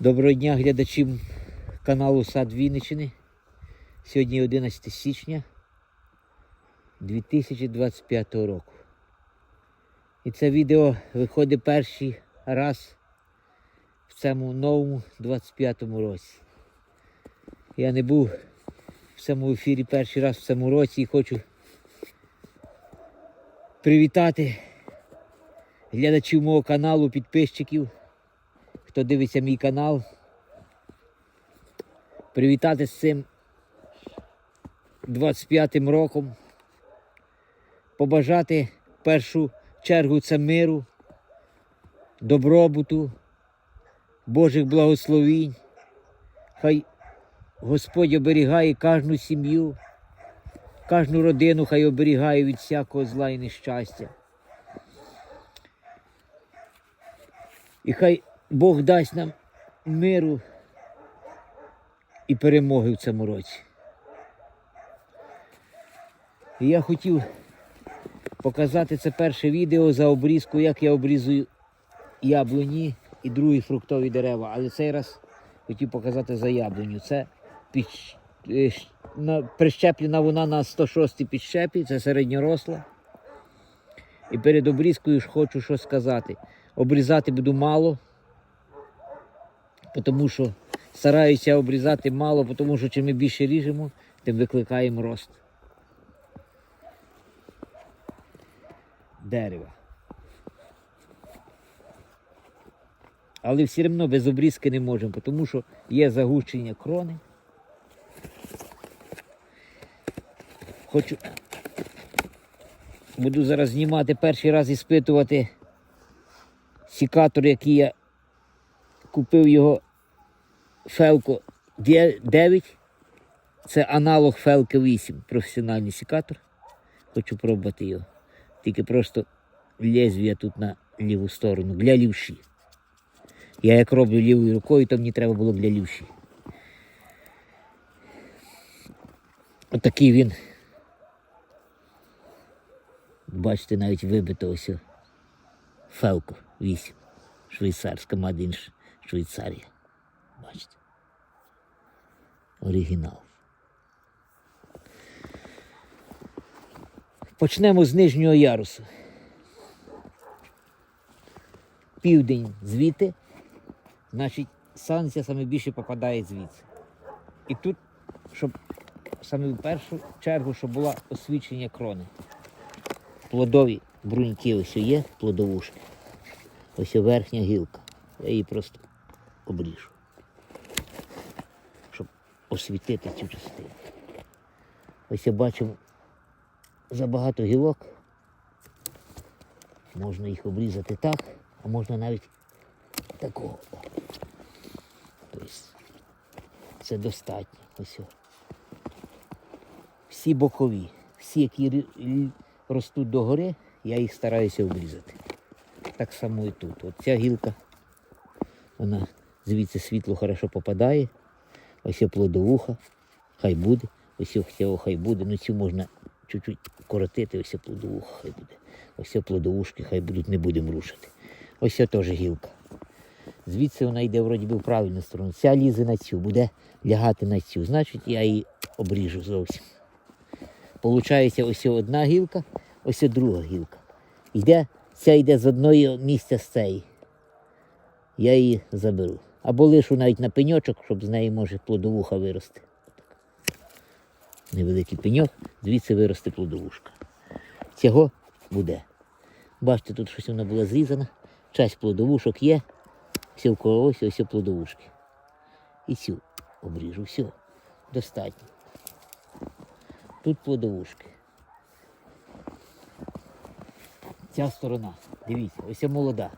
Доброго дня глядачам каналу Сад Вінничини. Сьогодні 11 січня 2025 року. І це відео виходить перший раз в цьому новому 25 році. Я не був в цьому ефірі перший раз в цьому році і хочу привітати глядачів мого каналу, підписчиків хто дивиться мій канал. Привітати з цим 25-м роком. Побажати першу чергу це миру, добробуту, Божих благословінь. Хай Господь оберігає кожну сім'ю, кожну родину, хай оберігає від всякого зла і нещастя. І хай Бог дасть нам миру і перемоги в цьому році. І я хотів показати це перше відео за обрізку, як я обрізую яблуні і другі фруктові дерева. Але цей раз хотів показати за яблуню. Це під, е, на, прищеплена вона на 106 й підщепі, це середньоросла. І перед обрізкою ж хочу що сказати. Обрізати буду мало, тому що стараюся обрізати мало, тому що чим ми більше ріжемо, тим викликаємо рост дерева. Але все одно без обрізки не можемо, тому що є загущення крони. Хочу. Буду зараз знімати перший раз іспитувати сікатор, який я купив його Фелко 9. Це аналог Фелки 8, професіональний сікатор. Хочу пробувати його. Тільки просто лезвія тут на ліву сторону, для лівші. Я як роблю лівою рукою, то мені треба було для лівші. Отакий він. Бачите, навіть вибито ось. о. Фелко 8. Швейцарська Мадін Швейцарія. Бачите. Оригінал. Почнемо з нижнього ярусу. Південь звідти, значить, сонце саме більше попадає звідси. І тут, щоб саме в першу чергу, щоб було освічення крони. Плодові бруньки ось є, плодовушки. Ось верхня гілка. Я її просто обріжу. Освітити цю частину. Ось я бачу забагато гілок. Можна їх обрізати так, а можна навіть такого. Тобто це достатньо. Ось. Всі бокові, всі, які ростуть догори, я їх стараюся обрізати. Так само і тут. От ця гілка, вона звідси світло хорошо попадає. Ось плодовуха, хай буде. Ось цього хай буде. Ну цю можна чуть-чуть коротити, ось плодовуха хай буде. Ось плодовушки, хай будуть, не будемо рушити. Ось теж гілка. Звідси вона йде вроді би в правильну сторону. Ця лізе на цю, буде лягати на цю. Значить, я її обріжу зовсім. Получається ось одна гілка, ось друга гілка. Йде, ця йде з одного місця з цієї. Я її заберу. Або лишу навіть на пеньочок, щоб з неї може плодовуха вирости. Невеликий пеньок, звідси виросте плодовушка. Цього буде. Бачите, тут щось вона була зрізана. Часть плодовушок є. Все в ось ось плодовушки. І цю обріжу. Все. Достатньо. Тут плодовушки. Ця сторона. Дивіться, ось молода.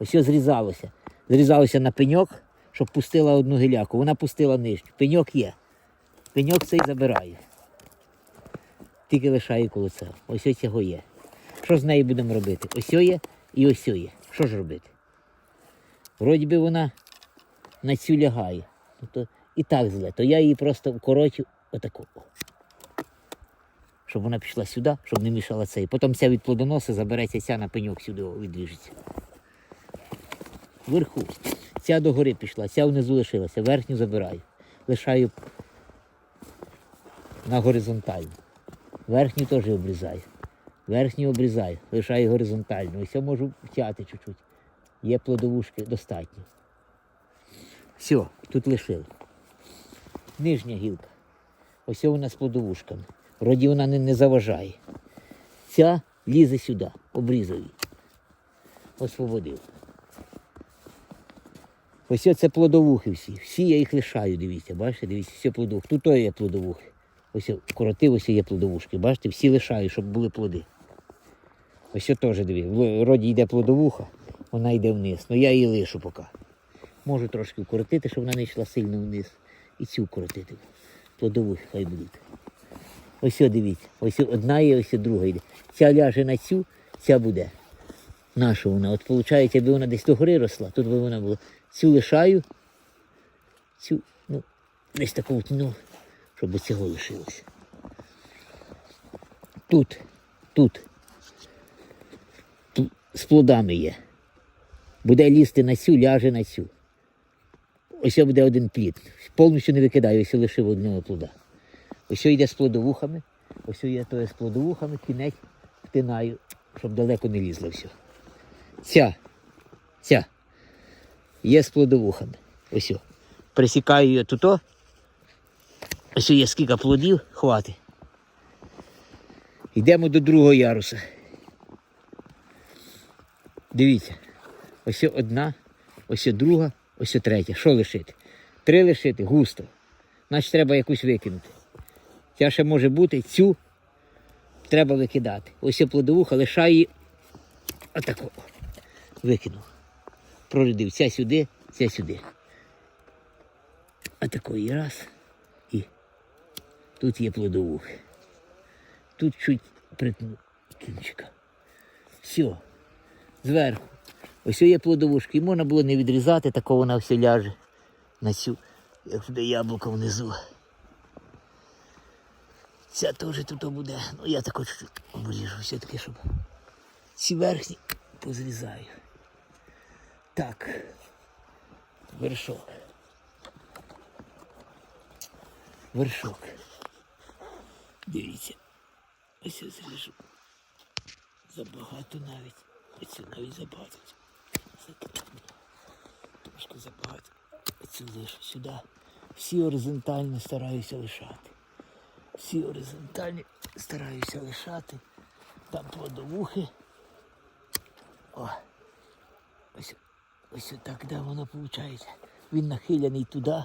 Ось зрізалося. Зрізалося на пеньок, щоб пустила одну гіляку. Вона пустила нижню. Пеньок є. Пеньок цей забирає. Тільки лишає коло. Ось ось цього є. Що з нею будемо робити? Ось є і ось є. Що ж робити? Вроді би вона на цю лягає. Ну, і так зле, то я її просто вкорочу отаку. Щоб вона пішла сюди, щоб не мішала цей. Потім ця від плодоноса забереться ця на пеньок сюди відріжеться. Вверху. Ця догори пішла, ця внизу лишилася, верхню забираю. Лишаю на горизонтальну. Верхню теж обрізаю. Верхню обрізаю, лишаю горизонтальну. Ось я можу втяти чуть-чуть. Є плодовушки достатньо. Все, тут лишили. Нижня гілка. Ось вона з плодовушками. Вроді вона не, не заважає. Ця лізе сюди, обрізав її. Освободив. Ось це плодовухи всі. Всі я їх лишаю, дивіться, бачите, дивіться, все плодовухи. Тут то є плодовухи. Ось коротив, ось є плодовушки. Бачите, всі лишаю, щоб були плоди. Ось теж диві. Вроді йде плодовуха, вона йде вниз. Ну я її лишу поки. Можу трошки укоротити, щоб вона не йшла сильно вниз. І цю укоротити. Плодовухи хай будуть. Ось дивіться. Ось одна є, ось друга йде. Ця ляже на цю, ця буде. Наша вона. От виходить, якби вона десь до гори росла, тут би вона була. Цю лишаю, цю, ну, десь таку, ну, щоб цього лишилося. Тут, тут, тут з плодами є. Буде лізти на цю, ляже на цю. Ось буде один плід. Повністю не викидаю, ось лишив одного плода. Ось йде з плодовухами, ось є то з плодовухами, кінець втинаю, щоб далеко не лізло все. Ця, ця є з плодовухами. Ось. Присікаю її тут. Ось є скільки плодів, хватить. Йдемо до другого яруса. Дивіться. Ось одна, ось друга, ось третя. Що лишити? Три лишити густо. Значить треба якусь викинути. Ця ще може бути, цю треба викидати. Ось я плодовуха, лишаю її отако. Викинув. Прорядив. Ця сюди, ця сюди. Отакої раз. І тут є плодовухи. Тут чуть притну кінчика. Все. Зверху. Ось є плодовушки. І можна було не відрізати, тако вона все ляже на цю, як буде яблуко внизу. Ця теж тут буде. Ну я тако чуть обріжу все-таки, щоб ці верхні позрізаю. Так. Вершок. Вершок. Дивіться. Ось я зріжу. Забагато навіть. Ось навіть забагато. Трошки забагато. Оцю лишу сюди. Всі горизонтально стараюся лишати. Всі горизонтальні стараюся лишати. Там плодовухи. О. Ось, ось так, да, воно виходить. Він нахиляний туди.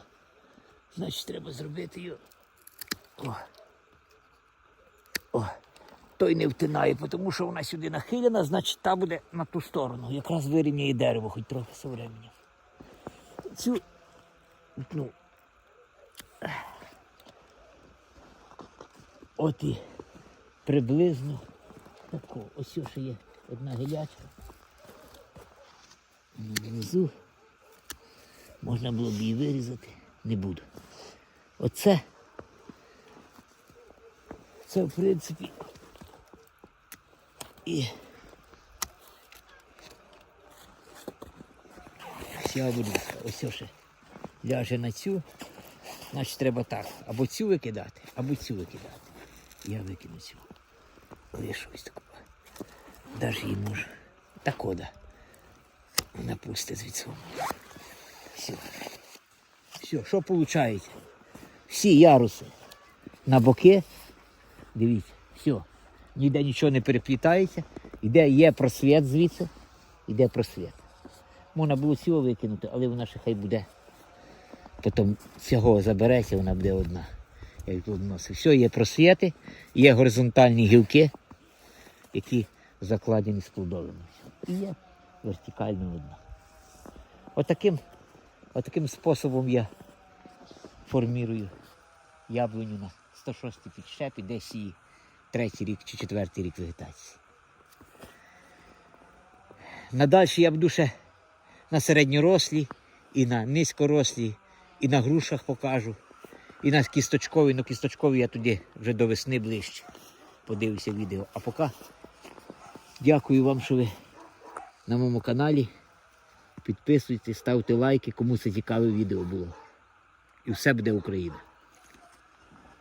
Значить, треба зробити його. О. О. Той не втинає, тому що вона сюди нахилена, значить та буде на ту сторону. Якраз вирівняє дерево, хоч трохи з временем. Цю. Ну. От і приблизно тако. Ось ще є одна гілячка. Внизу. Можна було б її вирізати. Не буду. Оце. Це в принципі. І вся будівка. Ось ще ляже на цю. Значить треба так. Або цю викидати, або цю викидати. Я викину цю. Лишу ось таку. Даже її можу. Так ода. Вона пусте звідси. Все. Все, що виходить? Всі яруси на боки. Дивіться, все. Ніде нічого не переплітається. Іде, є просвіт звідси. Іде просвіт. Можна було цього викинути, але вона ще хай буде. Потім цього забереться, вона буде одна. Я. Все, є просвіти, є горизонтальні гілки, які закладені з плодовими. І є вертикально одна. Отаким, отаким способом я формірую яблуню на 106 й підщепі, десь її третій рік чи четвертий рік вегетації. Надалі я буду ще на середньорослі, і на низькорослі, і на грушах покажу, і на кісточковій, ну кісточковій я туди вже до весни ближче. Подивлюся відео. А поки дякую вам, що ви на моєму каналі. Підписуйтесь, ставте лайки, кому це цікаве відео було. І все буде Україна.